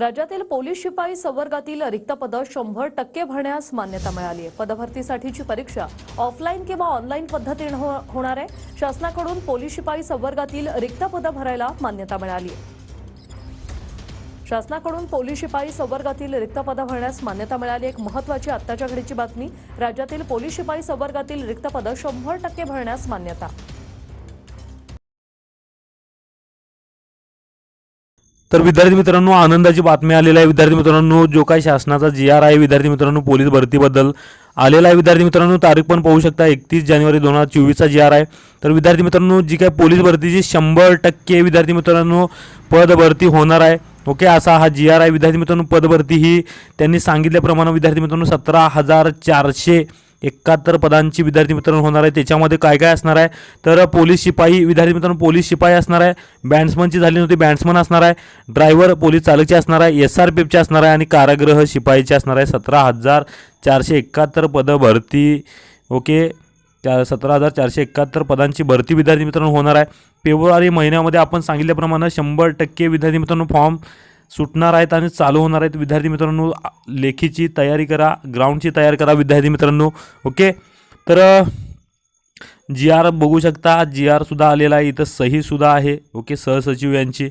राज्यातील पोलीस शिपाई संवर्गातील रिक्त पदं शंभर टक्के भरण्यास मान्यता मिळाली आहे पदभरतीसाठीची परीक्षा ऑफलाईन किंवा ऑनलाईन पद्धतीनं हो- होणार आहे. शासनाकडून पोलीस शिपाई संवर्गातील रिक्त पदं भरायला मान्यता मिळाली आहे शासनाकडून पोलीस शिपाई संवर्गातील रिक्त पदं भरण्यास मान्यता मिळाली. एक महत्वाची आत्ताच्या घडीची बातमी राज्यातील पोलीस शिपाई संवर्गातील रिक्त पदं शंभर टक्के भरण्यास मान्यता. तर विद्यार्थी मित्रांनो आनंदाची बातमी आलेली आहे. विद्यार्थी मित्रांनो जो काही शासनाचा जी आर आहे विद्यार्थी मित्रांनो पोलीस भरतीबद्दल आलेला आहे. विद्यार्थी मित्रांनो तारीख पण पाहू शकता एकतीस जानेवारी दोन हजार चोवीसचा जी आर आहे. तर विद्यार्थी मित्रांनो जी काही पोलीस भरतीची शंभर टक्के विद्यार्थी मित्रांनो पद भरती होणार आहे. ओके असा हा जी आर आहे. विद्यार्थी मित्रांनो पदभरती ही त्यांनी सांगितल्याप्रमाणे विद्यार्थी मित्रांनो सतरा हजार चारशे एकाहत्तर पदांची विद्यार्थी मित्रांनो होणार आहे. त्याच्यामध्ये काय काय असणार आहे? तर पोलीस शिपाई विद्यार्थी मित्रांनो पोलीस शिपाई असणार आहे. बँड्समनची झाली नव्हती बँड्समन असणार आहे. ड्रायव्हर पोलीस चालकचे असणार आहे. एस आर पी एफचे असणार आहे. आणि कारागृह शिपाईचे असणार आहे. सतरा हजार चारशे एकाहत्तर पदं भरती ओके? त्या सतरा हजार चारशे एकाहत्तर पदांची भरती विद्यार्थी मित्रांनो होणार आहे. फेब्रुवारी महिन्यामध्ये आपण सांगितल्याप्रमाणे शंभर टक्के विद्यार्थी मित्रांनो फॉर्म सुटणार आहेत आणि चालू होणार आहेत. विद्यार्थी मित्रांनो लेखीची तयारी करा ग्राउंडची तयारी करा विद्यार्थी मित्रांनो. ओके? तर जी आर बघू शकता. जी आरसुद्धा आलेला आहे. इथं सहीसुद्धा आहे. ओके? सहसचिव यांची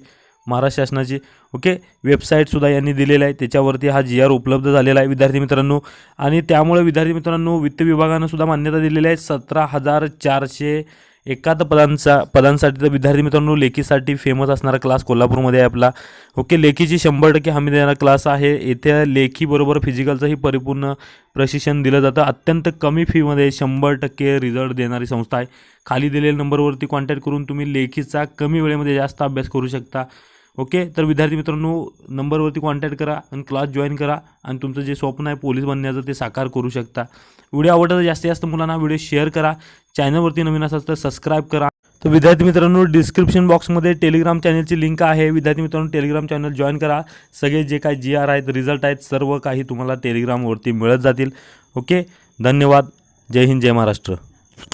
महाराष्ट्र शासनाची. ओके? वेबसाईटसुद्धा यांनी दिलेलं आहे. त्याच्यावरती हा जी आर उपलब्ध झालेला आहे विद्यार्थी मित्रांनो. आणि त्यामुळे विद्यार्थी मित्रांनो वित्त विभागानं सुद्धा मान्यता दिलेली आहे. सतरा हजार चारशे एकाहत्तर पदांचा पदांसाठी तर विद्यार्थी मित्रांनो लेखीसाठी फेमस असणारा क्लास कोल्हापूरमध्ये आहे आपला. ओके लेखीची शंभर टक्के हमी देणारा क्लास आहे. येथे लेखीबरोबर फिजिकलचंही परिपूर्ण प्रशिक्षण दिलं जातं. अत्यंत कमी फीमध्ये शंभर टक्के रिझल्ट देणारी संस्था आहे. खाली दिलेल्या नंबरवरती कॉन्टॅक्ट करून तुम्ही लेखीचा कमी वेळेमध्ये जास्त अभ्यास करू शकता. ओके? तर विद्यार्थी मित्रांनो नंबरवरती कॉन्टॅक्ट करा आणि क्लास जॉईन करा आणि तुमचं जे स्वप्न आहे पोलीस बनण्याचं ते साकार करू शकता. व्हिडिओ आवडला तर जास्तीत जास्त मुलांना व्हिडिओ शेअर करा. चॅनलवरती नवीन असाल तर सबस्क्राईब करा. तर विद्यार्थी मित्रांनो डिस्क्रिप्शन बॉक्समध्ये टेलिग्राम चॅनलची लिंक आहे. विद्यार्थी मित्रांनो टेलिग्राम चॅनल जॉईन करा. सगळे जे काही जी आर आहेत रिझल्ट आहेत सर्व काही तुम्हाला टेलिग्रामवरती मिळत जातील. ओके? धन्यवाद. जय हिंद जय महाराष्ट्र.